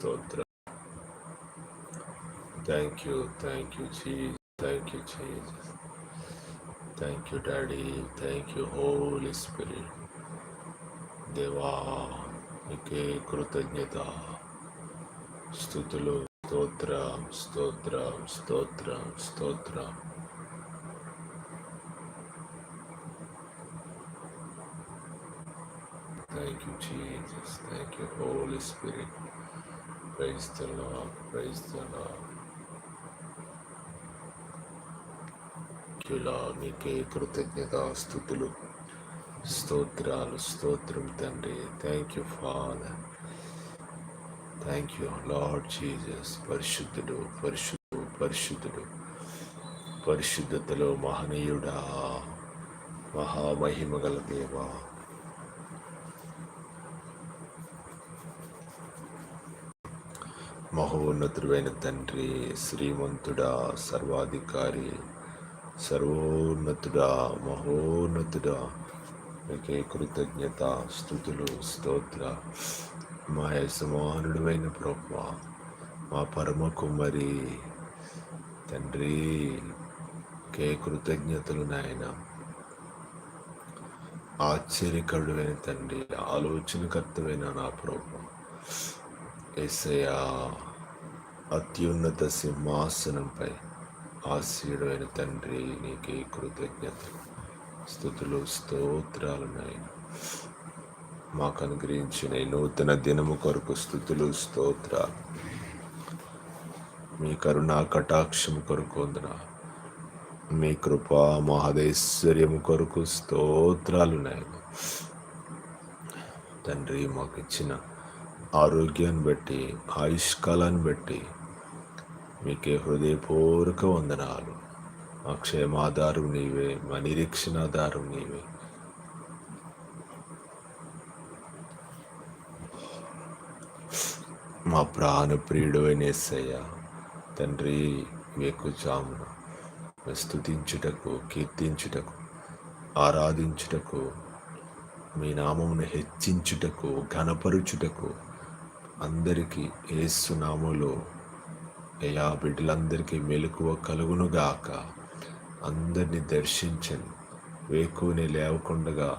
స్తోత్రం thank you thank you Jesus thank you Jesus thank you daddy thank you Holy Spirit దేవా నీకే కృతజ్ఞత స్థుతులు స్తోత్రం స్తోత్రం స్తోత్రం స్తోత్రం Thank you, Jesus. Thank you, Holy Spirit. Praise the ఇలా నీకే కృతజ్ఞత స్థుతులు స్తోత్రాలు స్తోత్రం తండ్రి thank you father thank you Lord Jesus పరిశుద్ధుడు పరిశుద్ధుడు పరిశుద్ధుడు పరిశుద్ధతలో మహనీయుడా మహామహిమ గల దేవా మహోన్నతుడైన తండ్రి శ్రీమంతుడా సర్వాధికారి సర్వోన్నతుడా మహోన్నతుడా మీకే కృతజ్ఞత స్థుతులు స్తోత్ర. మా యజమానుడువైన ప్రభు మా పరమ కుమరి. తండ్రి కే కృతజ్ఞతలు నాయన. ఆశ్చర్యకరుడైన తండ్రి ఆలోచనకర్తమైన నా ప్రభు. ఎసయా అత్యున్నత సింహాసనంపై ఆశీడమైన తండ్రి నీకే కృతజ్ఞతలు స్థుతులు స్తోత్రాలున్నాయన మాకు అనుగ్రహించిన ఈ నూతన దినము కొరకు స్థుతులు స్తోత్రాలు. మీ కరుణా కటాక్షం కొరకు వందన. మీ కృపా మహదేశ్వర్యము కొరకు స్తోత్రాలు నాయన. తండ్రి మాకు ఇచ్చిన ఆరోగ్యాన్ని బట్టి ఆయుష్కాలాన్ని బట్టి మీకే హృదయపూర్వక వందనాలు. మా క్షేమాధారం నీవే మా నిరీక్షణాధారం నీవే. మా ప్రాణప్రియుడు అయినేసయ్య తండ్రి వేకుజామున స్థుతించుటకు కీర్తించుటకు ఆరాధించుటకు మీ నామమును హెచ్చించుటకు ఘనపరుచుటకు అందరికీ ఏసునామలో అయ్యా బిడ్డలందరికీ మెలకువ కలుగునుగాక. అందరినీ దర్శించండి వేకుని లేవకుండగా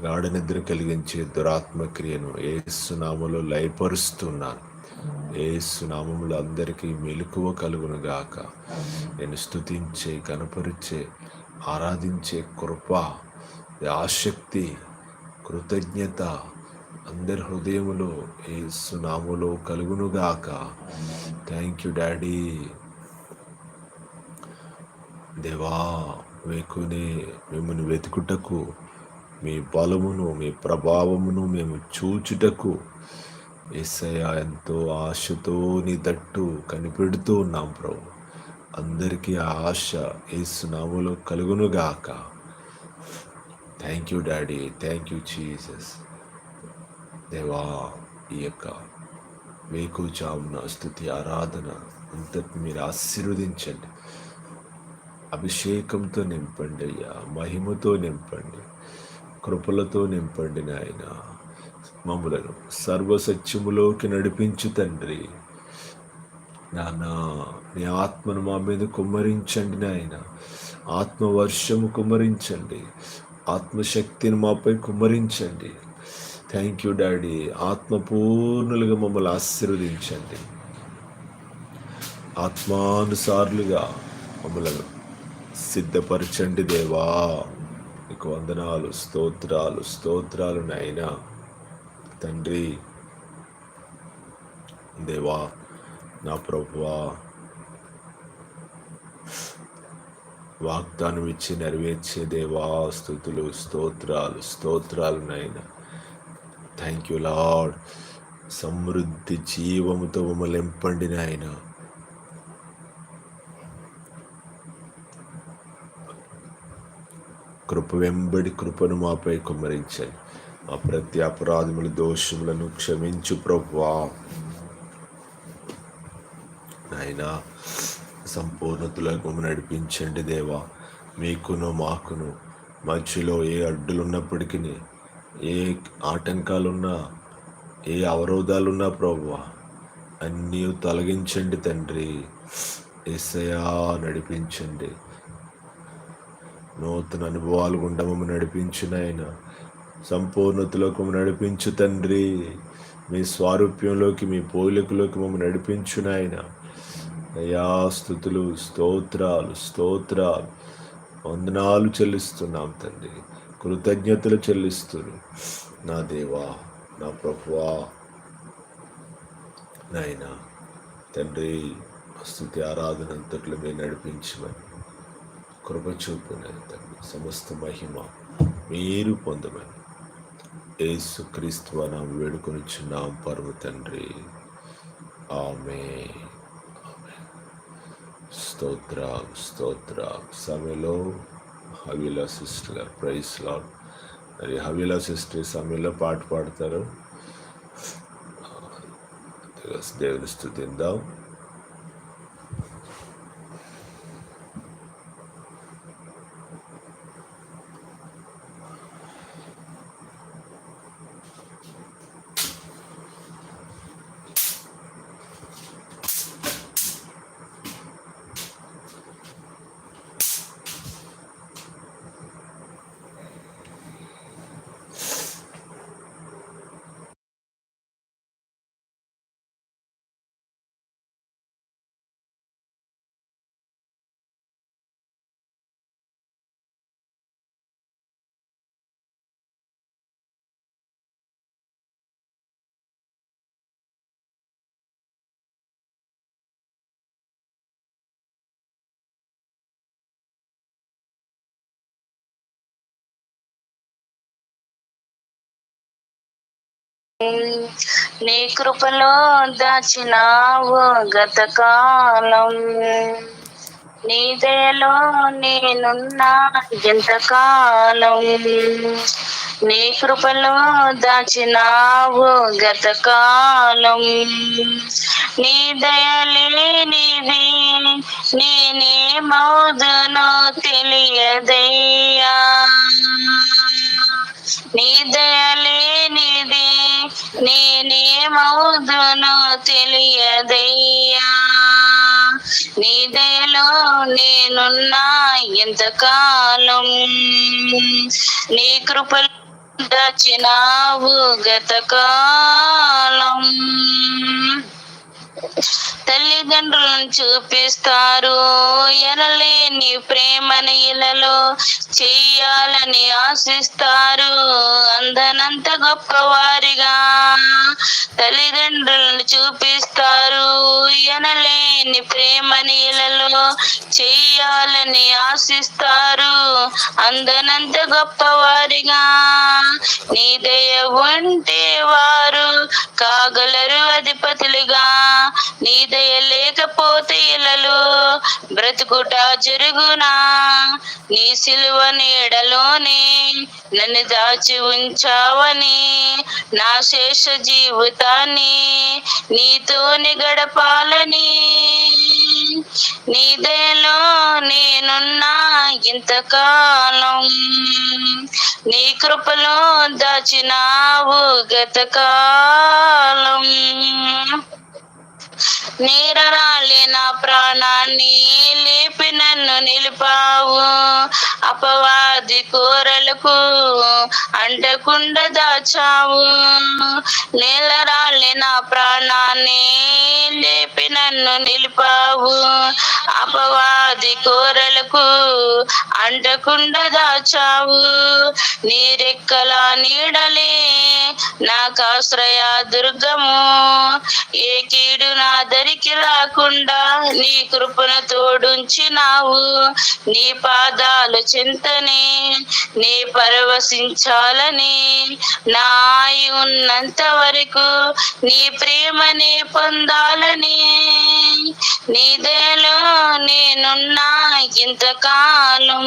గాఢ నిద్ర కలిగించే దురాత్మ క్రియను ఏసునామలో లయపరుస్తున్నాను. ఏసునామంలో అందరికీ మెలకువ కలుగునుగాక. నేను స్థుతించే కనపరిచే ఆరాధించే కృప ఆసక్తి కృతజ్ఞత అందరి హృదయములో ఏసునాములో కలుగునుగాక. Thank you daddy. దేవా వేకునే మిమ్మల్ని వెతుకుటకు మీ బలమును మీ ప్రభావమును మేము చూచుటకు ఎస్ఐ ఎంతో ఆశతో నీ తట్టు కనిపెడుతూ ఉన్నాం ప్రభు. అందరికీ ఆ ఆశ ఏసునాములో కలుగునుగాక. Thank you daddy. Thank you Jesus దేవా ఈ యొక్క వేకుజామున స్థుతి ఆరాధన అంతటి మీరు ఆశీర్వదించండి. అభిషేకంతో నింపండి అయ్యా మహిమతో నింపండి కృపలతో నింపండి నాయన. మమ్మలను సర్వసత్యములోకి నడిపించు తండ్రి. నాన్న నీ ఆత్మను మా మీద కుమ్మరించండి నాయన. ఆత్మవర్షము కుమ్మరించండి. ఆత్మశక్తిని మాపై కుమ్మరించండి. థ్యాంక్ యూ డాడీ ఆత్మపూర్ణులుగా మమ్మల్ని ఆశీర్వదించండి. ఆత్మానుసారులుగా మమ్మల్ని సిద్ధపరచండి దేవా. నీకు వందనాలు స్తోత్రాలు స్తోత్రాలు నాయనా. తండ్రి దేవా నా ప్రభువా వాగ్దానం ఇచ్చి నెరవేర్చే దేవా స్థుతులు స్తోత్రాలు స్తోత్రాలు నాయనా. థ్యాంక్ యూ లాడ్ సమృద్ధి జీవముతో మమ్మల్ని ఎంపండి నాయన. కృప వెంబడి కృపను మాపై కుమ్మరించండి. మా ప్రతి అపరాధముల దోషములను క్షమించు ప్రభువా. నాయన సంపూర్ణతలకు నడిపించండి దేవా. మీకును మాకును మధ్యలో ఏ అడ్డులున్నప్పటికీ ఏ ఆటంకాలున్నా ఏ అవరోధాలున్నా ప్రభు అన్నీ తొలగించండి తండ్రి. ఎస్ఐయా నడిపించండి. నూతన అనుభవాలు గుండా మమ్మల్ని నడిపించిన ఆయన. సంపూర్ణతలోకి మమ్మల్ని నడిపించు తండ్రి. మీ స్వారూప్యంలోకి మీ పోలికలోకి మమ్మల్ని నడిపించిన ఆయన. అయా స్థుతులు స్తోత్రాలు స్తోత్రాలు. వందనాలు చెల్లిస్తున్నాం తండ్రి. కృతజ్ఞతలు చెల్లిస్తును నా దేవా నా ప్రభువా నాయన తండ్రి స్థుతి ఆరాధన అంతట్లో మీరు నడిపించమని కృప చూపునని తండ్రి సమస్త మహిమ మీరు పొందమని యేసు క్రీస్తు నా వేడుకొనిచున్నాం పరమ తండ్రి. ఆమె స్తోత్ర స్తోత్ర. సమయంలో హవిలా సిస్టర్ ప్రైస్ లాడ్ మరి హవిలా సిస్టర్ సమయంలో పాట పాడతారు. దేవుని స్థుతిందాం నీ కృపలో దాచినావు గతకాలం. నీ దయలో నేనున్నా ఎంతకాలం. నీ కృపలో దాచినావు గతకాలం. నీ దయలేనిది నేనే మౌదునో తెలియదయ్యా. నీ దయలేనిది నేనేమవుదునో తెలియదయ్యా. నీ దయలో నేనున్నా ఎంతకాలం నీ కృపలు దాచినావు గతకాలం. తల్లిదండ్రులను చూపిస్తారు. ఎనలేని ప్రేమని ఇలలో చెయ్యాలని ఆశిస్తారు. అందనంత గొప్పవారిగా తల్లిదండ్రులను చూపిస్తారు. ఎనలేని ప్రేమని ఇలలో చెయ్యాలని ఆశిస్తారు. అందనంత గొప్పవారిగా. నీ దయ ఉంటే వారు కాగలరు అధిపతులుగా. నీ దయ లేకపోతే బ్రతుకుట జరుగునా? నీ సిలువ నీడలోనే నన్ను దాచి ఉంచావని నా శేష జీవితాన్ని నీతోని గడపాలని. నీదేలో నేనున్నా ఇంతకాలం నీ కృపలో దాచినావు గతకాలం. నీరరాలి నా ప్రాణాన్ని లేపి నన్ను నిలిపావు. అపవాది కూరలకు అంటకుండా దాచావు. నీలరాలి నా ప్రాణాన్ని లేపి నన్ను నిలిపావు. అపవాది కూరలకు అంటకుండా దాచావు. నీరెక్కల నీడలే నాకు ఆశ్రయ దుర్గము. ఏ కీడు నా Mariquita. కాకుండా నీ కృపను తోడుంచినావు. నీ పాదాలు చింతనే నీ పరవశించాలని నాయి ఉన్నంత వరకు నీ ప్రేమని పొందాలని. నీదేలో నేనున్నా ఇంతకాలం.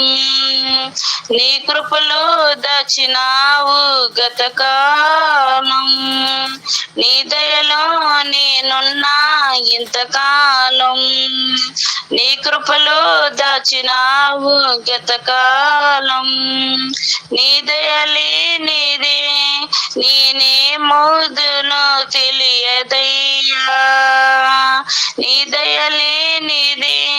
నీ కృపలో దాచినావు గతకాలం. నీ దయలో నేనున్నా ఇంతకాలం. కాలం నీ కృపలు దాచినావు గతకాలం. నీ దయలే నీదే నేనే మోదును తెలియదయ్యా. నీ దయలే నీదే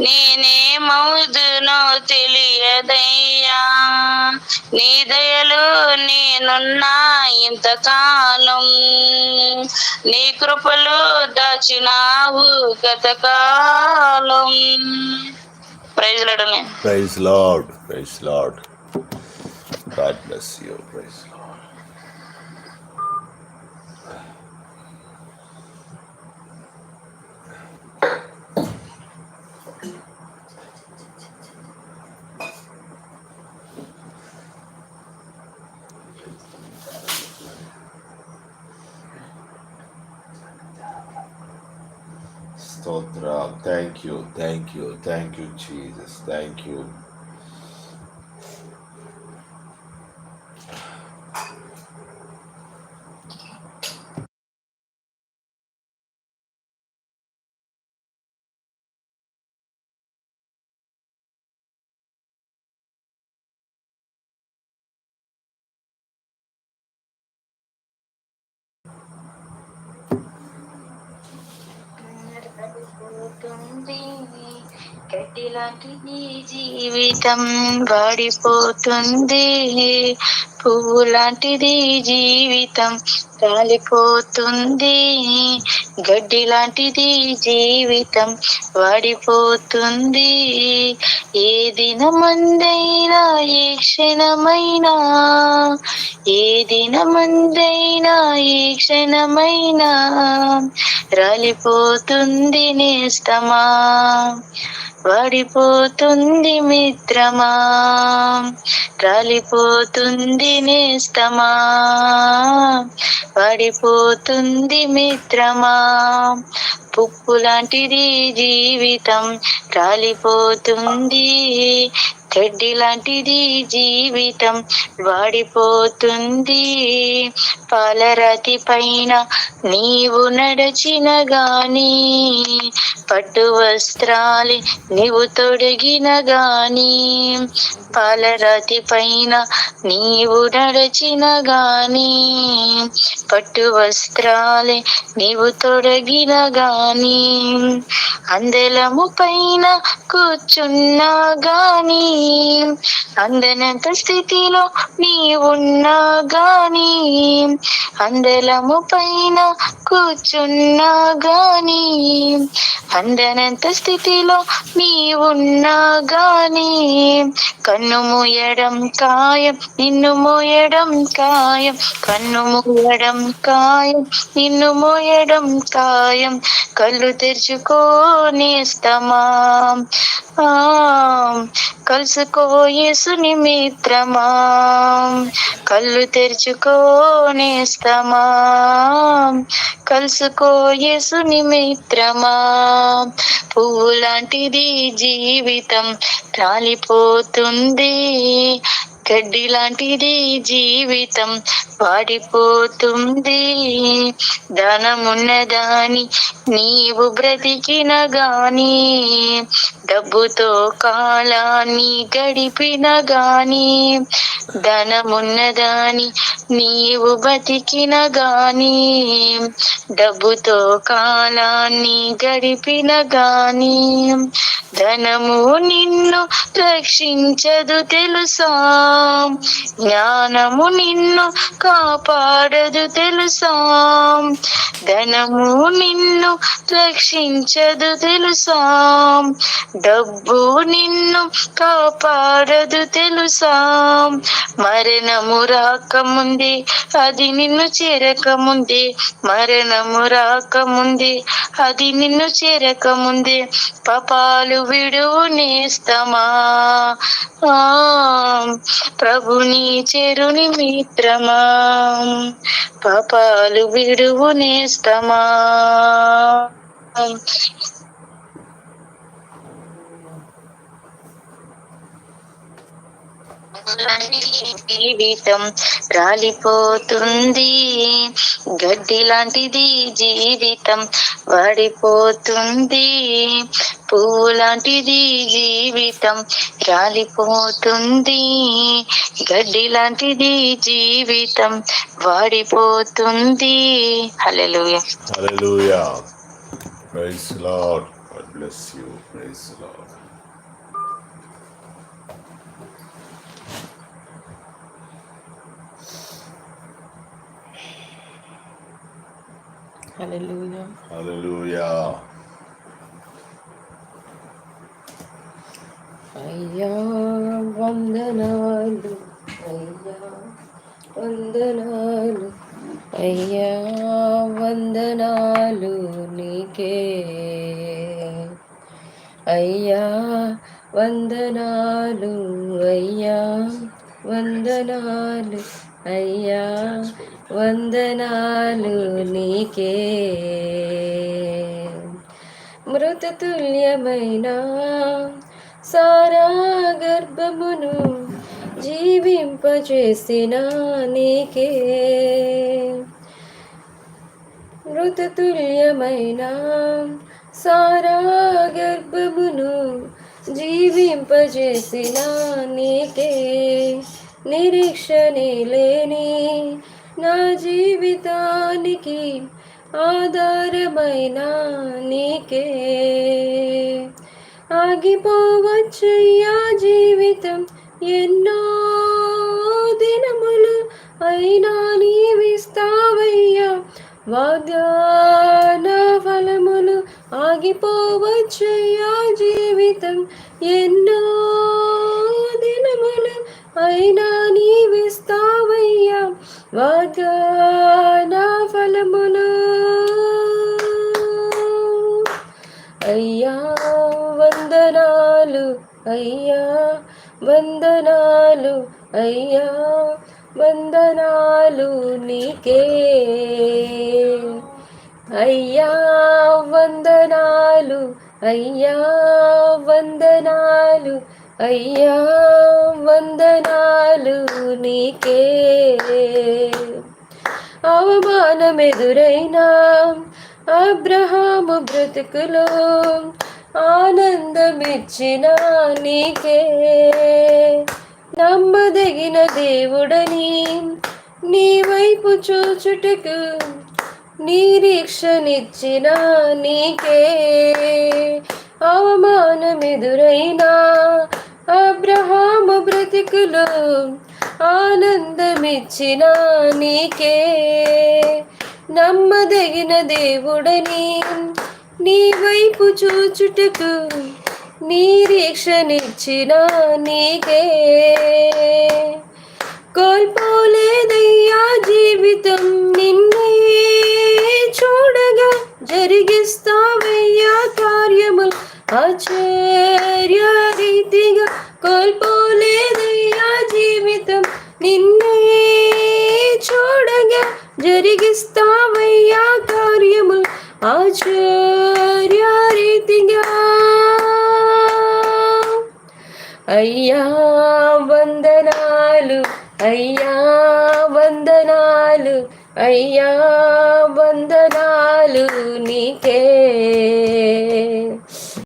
నేనే మౌదునో తెలియదయ్యా. నీ దయలో నేనున్నా ఇంతకాలం. నీ కృపలో దాచినావు గతకాలం. Praise Lord praise Lord praise Lord God bless you praise Thank you, thank you, thank you, Jesus. Thank you. యూ పడిపోతుంది గడ్డి లాంటిది జీవితం వాడిపోతుంది. పువ్వు లాంటిది జీవితం రాలిపోతుంది. గడ్డి లాంటిది జీవితం వాడిపోతుంది. ఏ దినమందైనా ఏ క్షణమైనా ఏ దినమందైనా ఏ క్షణమైనా రాలిపోతుంది నేస్తమా? వడిపోతుంది మిత్రమా? రాలిపోతుంది నేస్తమా? పడిపోతుంది మిత్రమా? పుప్పు లాంటిది జీవితం రాలిపోతుంది గడ్డి లాంటిది జీవితం వాడిపోతుంది. పాలరాతి పైన నీవు నడచిన గాని పట్టు వస్త్రాలి నీవు తొడిగిన గాని పాలరాతి పైన నీవు నడచిన గాని పట్టు వస్త్రాలే నీవు తొడగిన గాని అందలము పైన కూర్చున్నా గాని అందనంత స్థితిలో నీవున్నా గాని అందలము పైన కూర్చున్నా గాని అందనంత స్థితిలో నీవున్నా గాని కన్ను మూయడం కాయం నిన్ను మోయడం కాయం కన్ను మూయడం కాయం నిన్ను మోయడం కాయం కళ్ళు తెరుచుకోనేస్తమా కలుసు కలుసుకో యేసుని మిత్రమా? కళ్ళు తెరుచుకోనేస్తమా కలుసుకో యేసుని మిత్రమా? పువ్వు లాంటిది జీవితం రాలిపోతుంది. గడ్డి లాంటిది జీవితం వాడిపోతుంది ధనమున్నదాని నీవు బ్రతికిన గాని డబ్బుతో కాలాన్ని గడిపిన గాని ధనమున్నదాని నీవు బతికిన గాని డబ్బుతో కాలాన్ని గడిపిన గాని ధనము నిన్ను రక్షించదు తెలుసా? జ్ఞానము నిన్ను కాపాడదు తెలుసా. ధనము నిన్ను రక్షించదు తెలుసా. డబ్బు నిన్ను కాపాడదు తెలుసా. మరణము రాకముందే అది నిన్ను చేరకముందే. మరణము రాకముందే అది నిన్ను చేరకముందే. పాపాలు విడువు నేస్తమా? ఆ ప్రభుని చెరుని మిత్రమా. పాపాలు విడువు నేస్తమా జీవితం రాలిపోతుంది. గడ్డి లాంటిది జీవితం వాడిపోతుంది. పువ్వు లాంటిది జీవితం రాలిపోతుంది. గడ్డి లాంటిది జీవితం వాడిపోతుంది. Hallelujah. Praise bless praise hallelujah hallelujah అయ్యా వందనాలు అయ్యా వందనాలు అయ్యా వందనాలు నీకే. మృతతుల్యమైన సారా గర్భమును జీవింపచేసిన నీకే. మృతతుల్యమైన సారా గర్భమును జీవింపజేసిన నీకే. నిరీక్షణే లేని నా జీవితానికి ఆధారమైన నీకే. ఆగిపోవచ్చయ్యా జీవితం ఎన్నో దినములు అయినా నీవిస్తావయ్యా. వాగ్దాన ఫలములు ఆగిపోవచ్చయ్యా జీవితం ఎన్నో అయినా నీవిస్తావయ్యా వాగ్దాన ఫలములు. అయ్యా వందనాలు అయ్యా వందనాలు అయ్యా వందనాలు నీకే. అయ్యా వందనాలు అయ్యా వందనాలు అయ్యా వందనాలు నీకే. అవమానమెదురైనా అబ్రహాము బ్రతుకులో ఆనందమిచ్చిన నీకే. నమ్మదగిన దేవుడని నీ వైపు చూచుటకు నిరీక్షనిచ్చిన నీకే. అవమానమెదురైనా అబ్రహాము బ్రతికులు ఆనందమిచ్చిన నీకే. నమ్మదగిన దేవుడని నీ వైపు చూచుటకు నిరీక్షనిచ్చిన నీకే. కోల్పోలేదయ్యా జీవితం నిన్నే.